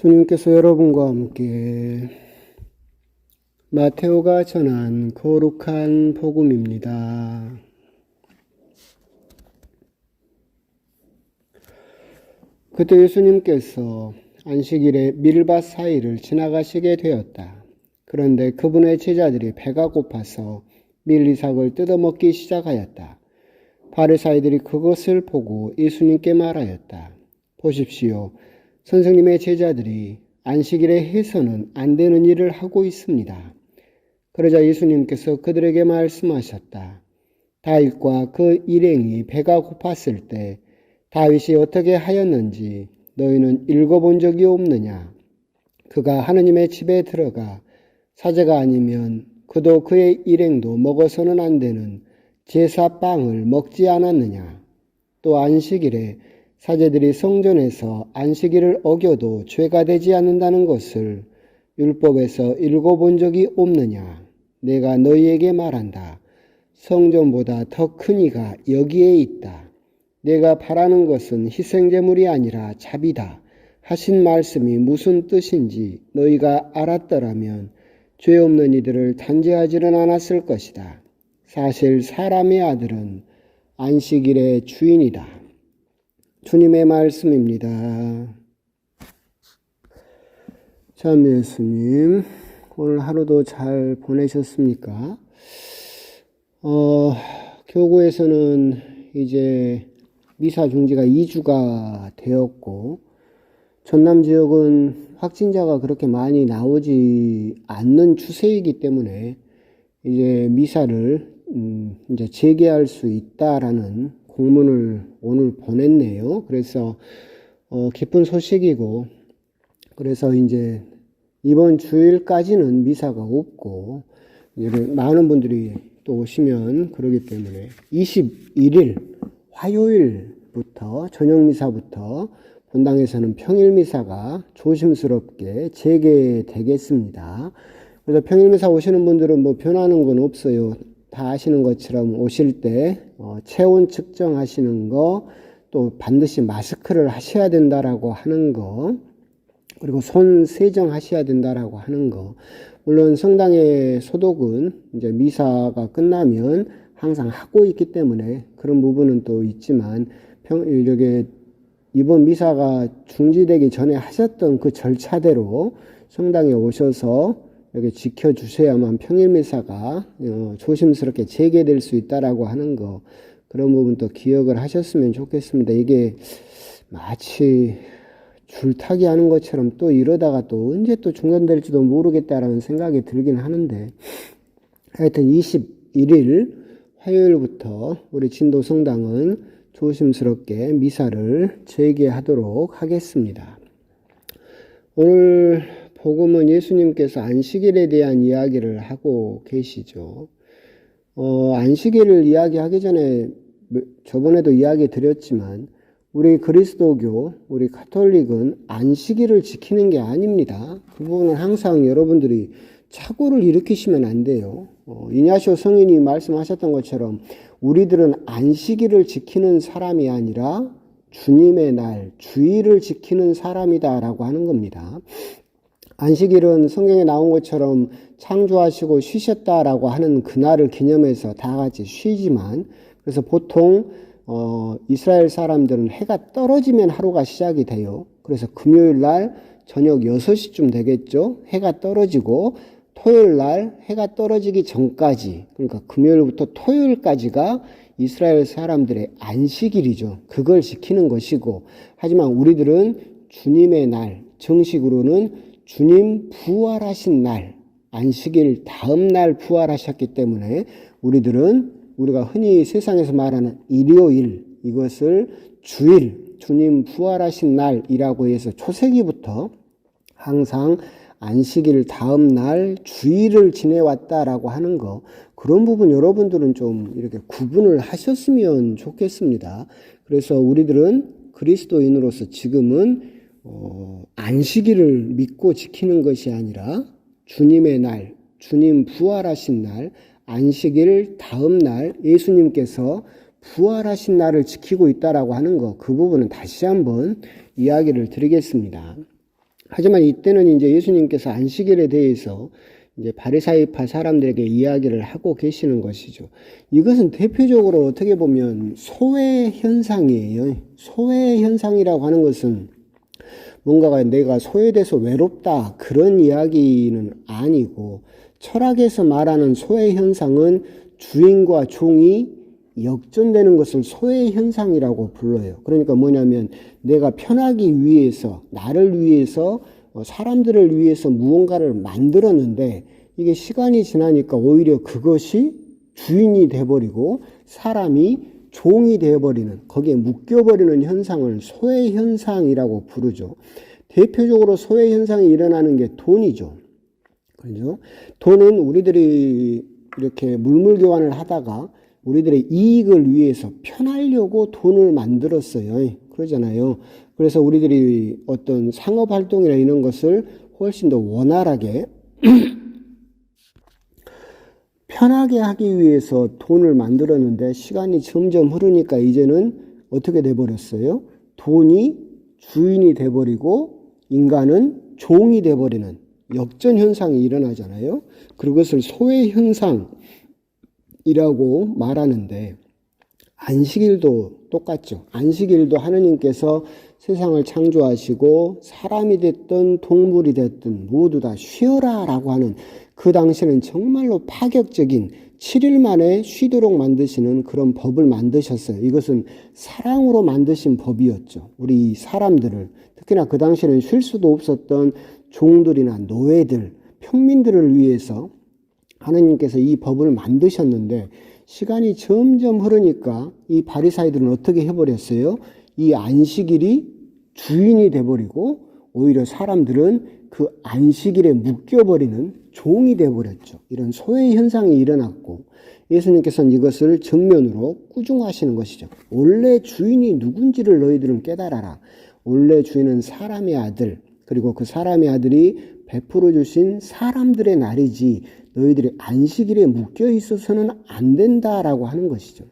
주님께서 여러분과 함께 마테오가 전한 거룩한 복음입니다. 그때 예수님께서 안식일에 밀밭 사이를 지나가시게 되었다. 그런데 그분의 제자들이 배가 고파서 밀리삭을 뜯어먹기 시작하였다. 바리사이들이 그것을 보고 예수님께 말하였다. 보십시오. 선생님의 제자들이 안식일에 해서는 안 되는 일을 하고 있습니다. 그러자 예수님께서 그들에게 말씀하셨다. 다윗과 그 일행이 배가 고팠을 때 다윗이 어떻게 하였는지 너희는 읽어본 적이 없느냐? 그가 하느님의 집에 들어가 사제가 아니면 그도 그의 일행도 먹어서는 안 되는 제사빵을 먹지 않았느냐? 또 안식일에 사제들이 성전에서 안식일을 어겨도 죄가 되지 않는다는 것을 율법에서 읽어본 적이 없느냐? 내가 너희에게 말한다. 성전보다 더 큰 이가 여기에 있다. 내가 바라는 것은 희생제물이 아니라 자비다. 하신 말씀이 무슨 뜻인지 너희가 알았더라면 죄 없는 이들을 단죄하지는 않았을 것이다. 사실 사람의 아들은 안식일의 주인이다. 주님의 말씀입니다. 참 예수님, 오늘 하루도 잘 보내셨습니까? 어, 교구에서는 이제 미사 중지가 2주가 되었고, 전남 지역은 확진자가 그렇게 많이 나오지 않는 추세이기 때문에 이제 미사를 음, 이제 재개할 수 있다라는 공문을 오늘 보냈네요. 그래서 어, 기쁜 소식이고 그래서 이제 이번 주일까지는 미사가 없고 많은 분들이 또 오시면 그러기 때문에 21일 화요일부터 저녁 미사부터 본당에서는 평일 미사가 조심스럽게 재개되겠습니다. 그래서 평일 미사 오시는 분들은 뭐 변하는 건 없어요. 다 아시는 것처럼 오실 때 어, 체온 측정하시는 거, 또 반드시 마스크를 하셔야 된다라고 하는 거, 그리고 손 세정하셔야 된다라고 하는 거. 물론 성당의 소독은 이제 미사가 끝나면 항상 하고 있기 때문에 그런 부분은 또 있지만 평, 이렇게 이번 미사가 중지되기 전에 하셨던 그 절차대로 성당에 오셔서 이렇게 지켜주셔야만 평일 미사가 어, 조심스럽게 재개될 수 있다라고 하는 거 그런 부분도 기억을 하셨으면 좋겠습니다. 이게 마치 줄타기 하는 것처럼 또 이러다가 또 언제 또 중단될지도 모르겠다라는 생각이 들긴 하는데 하여튼 21일 화요일부터 우리 진도 성당은 조심스럽게 미사를 재개하도록 하겠습니다. 오늘 복음은 예수님께서 안식일에 대한 이야기를 하고 계시죠. 어, 안식일을 이야기하기 전에 저번에도 이야기 드렸지만 우리 그리스도교, 우리 카톨릭은 안식일을 지키는 게 아닙니다. 그 부분은 항상 여러분들이 착오를 일으키시면 안 돼요. 어, 이냐쇼 성인이 말씀하셨던 것처럼 우리들은 안식일을 지키는 사람이 아니라 주님의 날, 주일을 지키는 사람이다라고 하는 겁니다. 안식일은 성경에 나온 것처럼 창조하시고 쉬셨다라고 하는 그날을 기념해서 다 같이 쉬지만 그래서 보통 어, 이스라엘 사람들은 해가 떨어지면 하루가 시작이 돼요. 그래서 금요일 날 저녁 6시쯤 되겠죠. 해가 떨어지고 토요일 날 해가 떨어지기 전까지 그러니까 금요일부터 토요일까지가 이스라엘 사람들의 안식일이죠. 그걸 지키는 것이고 하지만 우리들은 주님의 날 정식으로는 주님 부활하신 날, 안식일 다음 날 부활하셨기 때문에 우리들은 우리가 흔히 세상에서 말하는 일요일, 이것을 주일, 주님 부활하신 날이라고 해서 초세기부터 항상 안식일 다음 날 주일을 지내왔다라고 하는 거, 그런 부분 여러분들은 좀 이렇게 구분을 하셨으면 좋겠습니다. 그래서 우리들은 그리스도인으로서 지금은 어, 안식일을 믿고 지키는 것이 아니라 주님의 날, 주님 부활하신 날, 안식일 다음 날 예수님께서 부활하신 날을 지키고 있다라고 하는 것, 그 부분은 다시 한번 이야기를 드리겠습니다. 하지만 이때는 이제 예수님께서 안식일에 대해서 이제 바리사이파 사람들에게 이야기를 하고 계시는 것이죠. 이것은 대표적으로 어떻게 보면 소외 현상이에요. 소외 현상이라고 하는 것은 뭔가가 내가 소외돼서 외롭다 그런 이야기는 아니고 철학에서 말하는 소외 현상은 주인과 종이 역전되는 것을 소외 현상이라고 불러요. 그러니까 뭐냐면 내가 편하기 위해서 나를 위해서 어, 사람들을 위해서 무언가를 만들었는데 이게 시간이 지나니까 오히려 그것이 주인이 돼버리고 사람이 종이 되어버리는 거기에 묶여버리는 현상을 소외 현상이라고 부르죠. 대표적으로 소외 현상이 일어나는 게 돈이죠. 그죠? 돈은 우리들이 이렇게 물물 교환을 하다가 우리들의 이익을 위해서 편하려고 돈을 만들었어요. 그러잖아요. 그래서 우리들이 어떤 상업 활동이나 이런 것을 훨씬 더 원활하게 편하게 하기 위해서 돈을 만들었는데 시간이 점점 흐르니까 이제는 어떻게 돼 버렸어요? 돈이 주인이 돼 버리고 인간은 종이 돼 버리는 역전 현상이 일어나잖아요. 그것을 소외 현상이라고 말하는데 안식일도 똑같죠. 안식일도 하느님께서 세상을 창조하시고 사람이 됐든 동물이 됐든 모두 다 쉬어라 라고 하는 그 당시에는 정말로 파격적인 7일 만에 쉬도록 만드시는 그런 법을 만드셨어요. 이것은 사랑으로 만드신 법이었죠. 우리 사람들을 특히나 그 당시에는 쉴 수도 없었던 종들이나 노예들, 평민들을 위해서 하느님께서 이 법을 만드셨는데 시간이 점점 흐르니까 이 바리사이들은 어떻게 해버렸어요? 이 안식일이 주인이 돼버리고 오히려 사람들은 그 안식일에 묶여버리는 종이 돼버렸죠. 이런 소외 현상이 일어났고 예수님께서는 이것을 정면으로 꾸중하시는 것이죠. 원래 주인이 누군지를 너희들은 깨달아라. 원래 주인은 사람의 아들, 그리고 그 사람의 아들이 베풀어 주신 사람들의 날이지 너희들이 안식일에 묶여 있어서는 안 된다라고 하는 것이죠.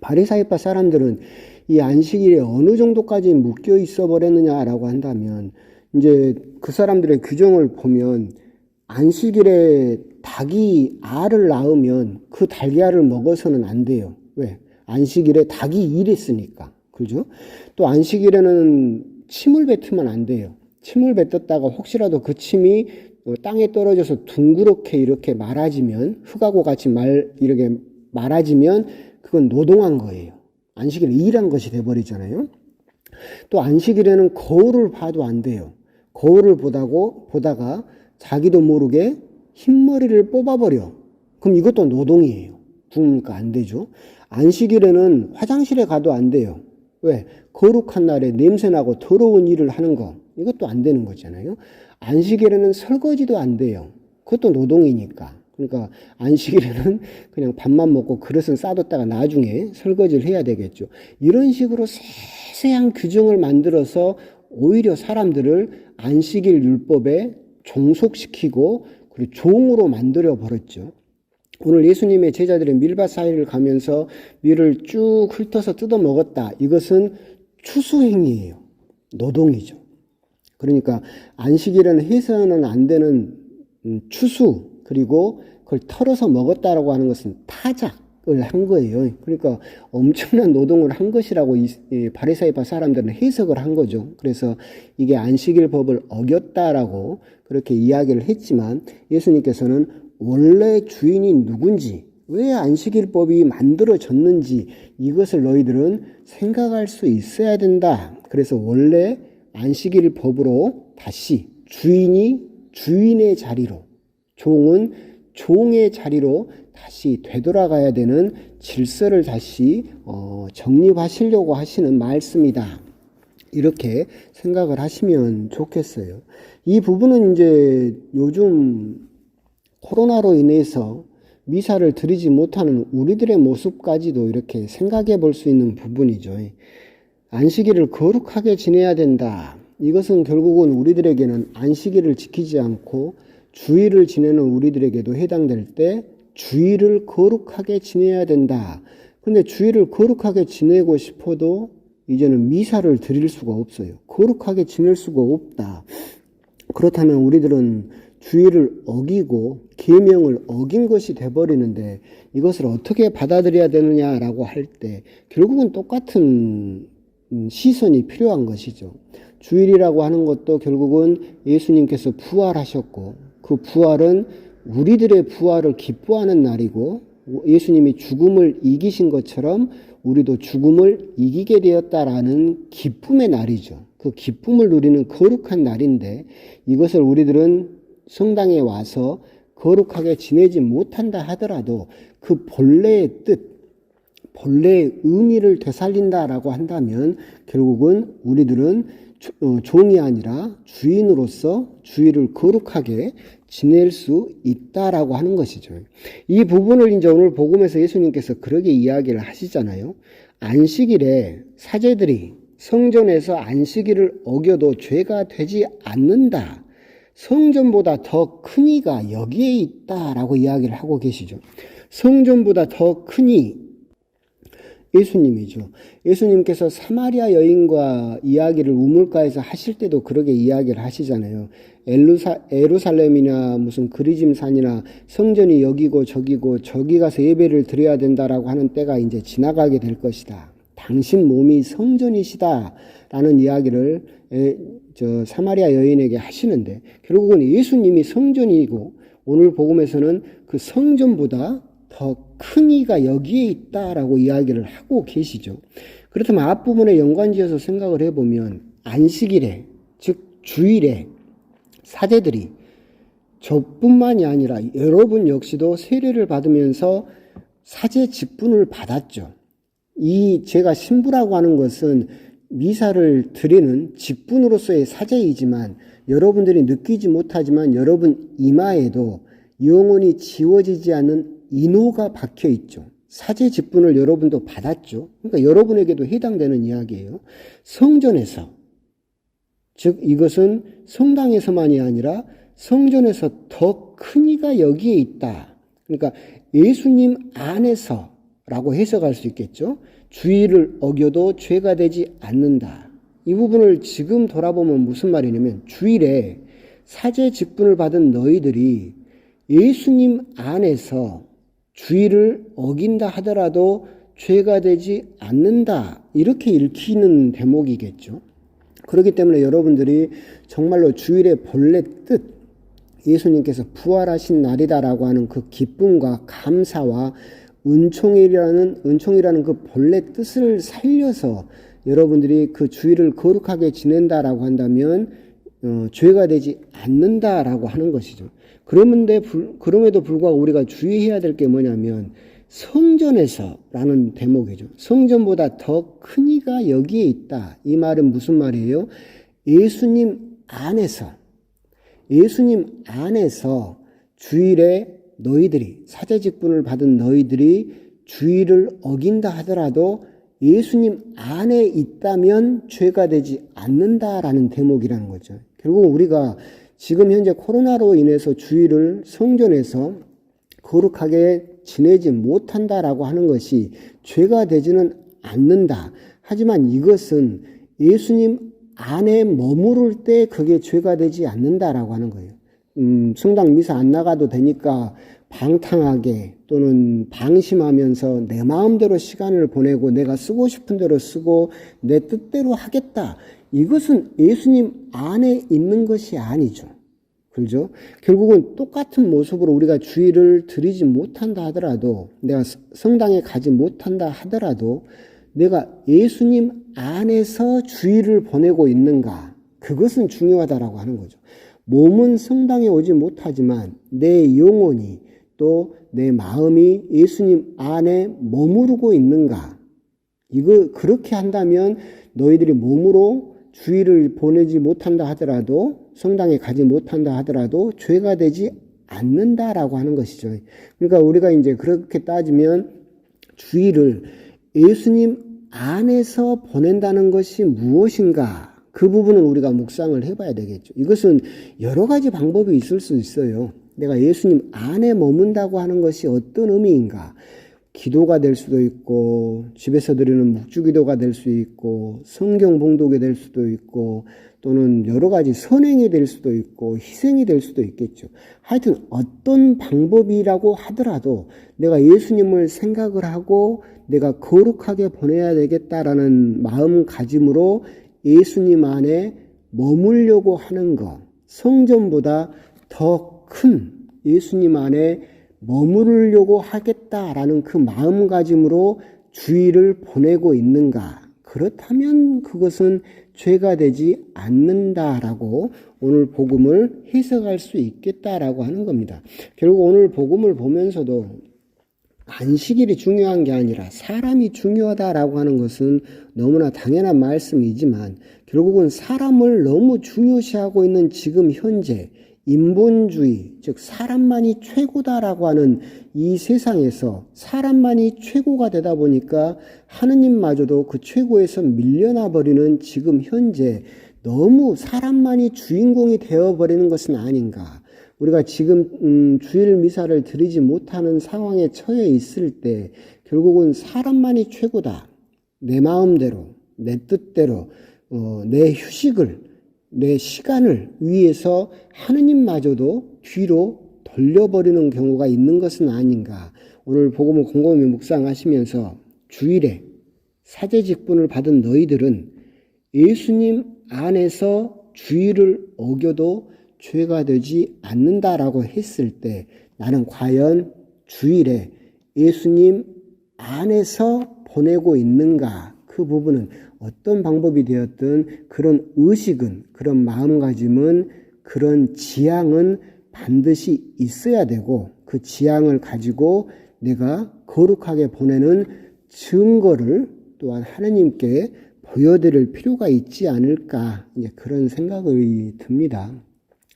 바리사이파 사람들은 이 안식일에 어느 정도까지 묶여 있어 버렸느냐라고 한다면 이제 그 사람들의 규정을 보면 안식일에 닭이 알을 낳으면 그 달걀을 먹어서는 안 돼요. 왜? 안식일에 닭이 일했으니까. 그죠? 또 안식일에는 침을 뱉으면 안 돼요. 침을 뱉었다가 혹시라도 그 침이 땅에 떨어져서 둥그렇게 이렇게 말아지면 흙하고 같이 말 이렇게 말아지면 그건 노동한 거예요. 안식일 일한 것이 돼버리잖아요. 또 안식일에는 거울을 봐도 안 돼요. 거울을 보다고 보다가 자기도 모르게 흰머리를 뽑아버려. 그럼 이것도 노동이에요. 그러니까 안 되죠. 안식일에는 화장실에 가도 안 돼요. 왜? 거룩한 날에 냄새나고 더러운 일을 하는 거. 이것도 안 되는 거잖아요. 안식일에는 설거지도 안 돼요. 그것도 노동이니까. 그러니까 안식일에는 그냥 밥만 먹고 그릇은 싸뒀다가 나중에 설거지를 해야 되겠죠. 이런 식으로 세세한 규정을 만들어서 오히려 사람들을 안식일 율법에 종속시키고 그리고 종으로 만들어 버렸죠. 오늘 예수님의 제자들의 밀밭 사이를 가면서 밀을 쭉 훑어서 뜯어 먹었다. 이것은 추수행위예요. 노동이죠. 그러니까 안식일은 해서는 안 되는 음, 추수 그리고 그걸 털어서 먹었다라고 하는 것은 타작을 한 거예요. 그러니까 엄청난 노동을 한 것이라고 이 바리사이파 사람들은 해석을 한 거죠. 그래서 이게 안식일 법을 어겼다라고 그렇게 이야기를 했지만 예수님께서는 원래 주인이 누군지 왜 안식일법이 만들어졌는지 이것을 너희들은 생각할 수 있어야 된다. 그래서 원래 안식일 법으로 다시 주인이 주인의 자리로 종은 종의 자리로 다시 되돌아가야 되는 질서를 다시 어, 정립하시려고 하시는 말씀이다. 이렇게 생각을 하시면 좋겠어요. 이 부분은 이제 요즘 코로나로 인해서 미사를 드리지 못하는 우리들의 모습까지도 이렇게 생각해 볼 수 있는 부분이죠. 안식일을 거룩하게 지내야 된다. 이것은 결국은 우리들에게는 안식일을 지키지 않고 주의를 지내는 우리들에게도 해당될 때 주의를 거룩하게 지내야 된다. 근데 주의를 거룩하게 지내고 싶어도 이제는 미사를 드릴 수가 없어요. 거룩하게 지낼 수가 없다. 그렇다면 우리들은 주의를 어기고 계명을 어긴 것이 돼 버리는데 이것을 어떻게 받아들여야 되느냐라고 할 때 결국은 똑같은 음, 시선이 필요한 것이죠. 주일이라고 하는 것도 결국은 예수님께서 부활하셨고 그 부활은 우리들의 부활을 기뻐하는 날이고 예수님이 죽음을 이기신 것처럼 우리도 죽음을 이기게 되었다라는 기쁨의 날이죠. 그 기쁨을 누리는 거룩한 날인데 이것을 우리들은 성당에 와서 거룩하게 지내지 못한다 하더라도 그 본래의 뜻, 본래의 의미를 되살린다라고 한다면 결국은 우리들은 어, 종이 아니라 주인으로서 주의를 거룩하게 지낼 수 있다라고 하는 것이죠. 이 부분을 이제 오늘 복음에서 예수님께서 그렇게 이야기를 하시잖아요. 안식일에 사제들이 성전에서 안식일을 어겨도 죄가 되지 않는다. 성전보다 더 큰 이가 여기에 있다라고 이야기를 하고 계시죠. 성전보다 더 큰 이, 예수님이죠. 예수님께서 사마리아 여인과 이야기를 우물가에서 하실 때도 그렇게 이야기를 하시잖아요. 엘루사, 에루살렘이나 무슨 그리짐 산이나 성전이 여기고 저기고 저기 가서 예배를 드려야 된다라고 하는 때가 이제 지나가게 될 것이다. 당신 몸이 성전이시다. 라는 이야기를 에, 저 사마리아 여인에게 하시는데 결국은 예수님이 성전이고 오늘 복음에서는 그 성전보다 더 큰 이가 여기에 있다라고 이야기를 하고 계시죠. 그렇다면 앞부분에 연관지어서 생각을 해보면 안식일에 즉 주일에 사제들이 저뿐만이 아니라 여러분 역시도 세례를 받으면서 사제 직분을 받았죠. 이 제가 신부라고 하는 것은 미사를 드리는 직분으로서의 사제이지만 여러분들이 느끼지 못하지만 여러분 이마에도 영원히 지워지지 않는 인호가 박혀 있죠. 사제 직분을 여러분도 받았죠. 그러니까 여러분에게도 해당되는 이야기예요. 성전에서 즉 이것은 성당에서만이 아니라 성전에서 더 큰 이가 여기에 있다. 그러니까 예수님 안에서라고 해석할 수 있겠죠. 주의를 어겨도 죄가 되지 않는다. 이 부분을 지금 돌아보면 무슨 말이냐면 주일에 사제 직분을 받은 너희들이 예수님 안에서 주의를 어긴다 하더라도 죄가 되지 않는다. 이렇게 읽히는 대목이겠죠. 그렇기 때문에 여러분들이 정말로 주일의 본래 뜻, 예수님께서 부활하신 날이다라고 하는 그 기쁨과 감사와 은총이라는, 은총이라는 그 본래 뜻을 살려서 여러분들이 그 주일을 거룩하게 지낸다라고 한다면, 어, 죄가 되지 않는다라고 하는 것이죠. 그러면데 그럼에도 불구하고 우리가 주의해야 될 게 뭐냐면 성전에서라는 대목이죠. 성전보다 더 큰 이가 여기에 있다. 이 말은 무슨 말이에요? 예수님 안에서 예수님 안에서 주일에 너희들이 사제 직분을 받은 너희들이 주일을 어긴다 하더라도 예수님 안에 있다면 죄가 되지 않는다라는 대목이라는 거죠. 결국 우리가 지금 현재 코로나로 인해서 주일을 성전에서 거룩하게 지내지 못한다라고 하는 것이 죄가 되지는 않는다. 하지만 이것은 예수님 안에 머무를 때 그게 죄가 되지 않는다라고 하는 거예요. 음, 성당 미사 안 나가도 되니까 방탕하게 또는 방심하면서 내 마음대로 시간을 보내고 내가 쓰고 싶은 대로 쓰고 내 뜻대로 하겠다. 이것은 예수님 안에 있는 것이 아니죠. 그죠? 결국은 똑같은 모습으로 우리가 주의를 드리지 못한다 하더라도, 내가 성당에 가지 못한다 하더라도, 내가 예수님 안에서 주의를 보내고 있는가? 그것은 중요하다라고 하는 거죠. 몸은 성당에 오지 못하지만 내 영혼이 또 내 마음이 예수님 안에 머무르고 있는가? 이거 그렇게 한다면 너희들이 몸으로 주의를 보내지 못한다 하더라도 성당에 가지 못한다 하더라도 죄가 되지 않는다라고 하는 것이죠. 그러니까 우리가 이제 그렇게 따지면 주의를 예수님 안에서 보낸다는 것이 무엇인가? 그 부분은 우리가 묵상을 해봐야 되겠죠. 이것은 여러 가지 방법이 있을 수 있어요. 내가 예수님 안에 머문다고 하는 것이 어떤 의미인가? 기도가 될 수도 있고 집에서 드리는 묵주기도가 될 수 있고 성경 봉독이 될 수도 있고 또는 여러 가지 선행이 될 수도 있고 희생이 될 수도 있겠죠. 하여튼 어떤 방법이라고 하더라도 내가 예수님을 생각을 하고 내가 거룩하게 보내야 되겠다라는 마음가짐으로 예수님 안에 머물려고 하는 것, 성전보다 더 큰 예수님 안에 머무르려고 하겠다라는 그 마음가짐으로 주의를 보내고 있는가? 그렇다면 그것은 죄가 되지 않는다라고 오늘 복음을 해석할 수 있겠다라고 하는 겁니다. 결국 오늘 복음을 보면서도 안식일이 중요한 게 아니라 사람이 중요하다라고 하는 것은 너무나 당연한 말씀이지만 결국은 사람을 너무 중요시하고 있는 지금 현재 인본주의, 즉 사람만이 최고다라고 하는 이 세상에서 사람만이 최고가 되다 보니까 하느님마저도 그 최고에서 밀려나 버리는 지금 현재 너무 사람만이 주인공이 되어 버리는 것은 아닌가. 우리가 지금 음, 주일 미사를 드리지 못하는 상황에 처해 있을 때 결국은 사람만이 최고다. 내 마음대로, 내 뜻대로, 어, 내 휴식을, 내 시간을 위해서 하느님마저도 뒤로 돌려버리는 경우가 있는 것은 아닌가. 오늘 복음을 곰곰이 묵상하시면서 주일에 사제 직분을 받은 너희들은 예수님 안에서 주일을 어겨도 죄가 되지 않는다라고 했을 때 나는 과연 주일에 예수님 안에서 보내고 있는가 그 부분은 어떤 방법이 되었든 그런 의식은 그런 마음가짐은 그런 지향은 반드시 있어야 되고 그 지향을 가지고 내가 거룩하게 보내는 증거를 또한 하나님께 보여드릴 필요가 있지 않을까 이제 그런 생각이 듭니다.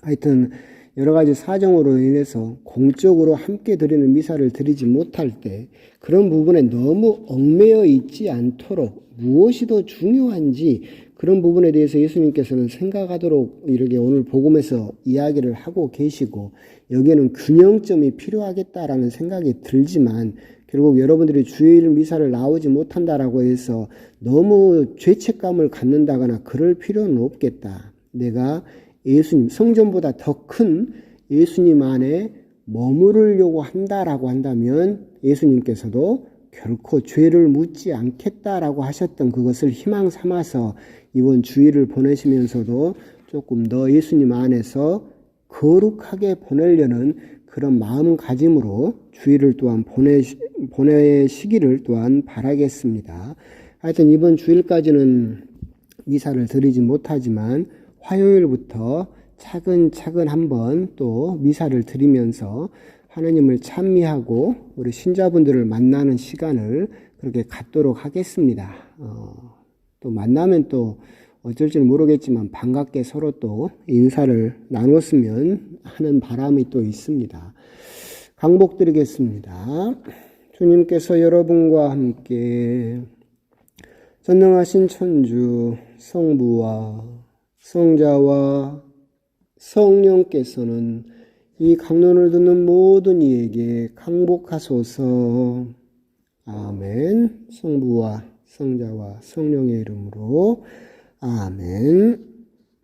하여튼 여러 가지 사정으로 인해서 공적으로 함께 드리는 미사를 드리지 못할 때 그런 부분에 너무 얽매여 있지 않도록 무엇이 더 중요한지 그런 부분에 대해서 예수님께서는 생각하도록 이렇게 오늘 복음에서 이야기를 하고 계시고 여기에는 균형점이 필요하겠다라는 생각이 들지만 결국 여러분들이 주일 미사를 나오지 못한다라고 해서 너무 죄책감을 갖는다거나 그럴 필요는 없겠다. 내가 예수님, 성전보다 더 큰 예수님 안에 머무르려고 한다라고 한다면 예수님께서도 결코 죄를 묻지 않겠다라고 하셨던 그것을 희망 삼아서 이번 주일을 보내시면서도 조금 더 예수님 안에서 거룩하게 보내려는 그런 마음가짐으로 주일을 또한 보내시, 보내시기를 또한 바라겠습니다. 하여튼 이번 주일까지는 미사를 드리지 못하지만 화요일부터 차근차근 한번 또 미사를 드리면서 하나님을 찬미하고 우리 신자분들을 만나는 시간을 그렇게 갖도록 하겠습니다. 어, 또 만나면 또 어쩔지는 모르겠지만 반갑게 서로 또 인사를 나눴으면 하는 바람이 또 있습니다. 강복 드리겠습니다. 주님께서 여러분과 함께 전능하신 천주 성부와 성자와 성령께서는 이 강론을 듣는 모든 이에게 강복하소서. 아멘. 성부와 성자와 성령의 이름으로 아멘.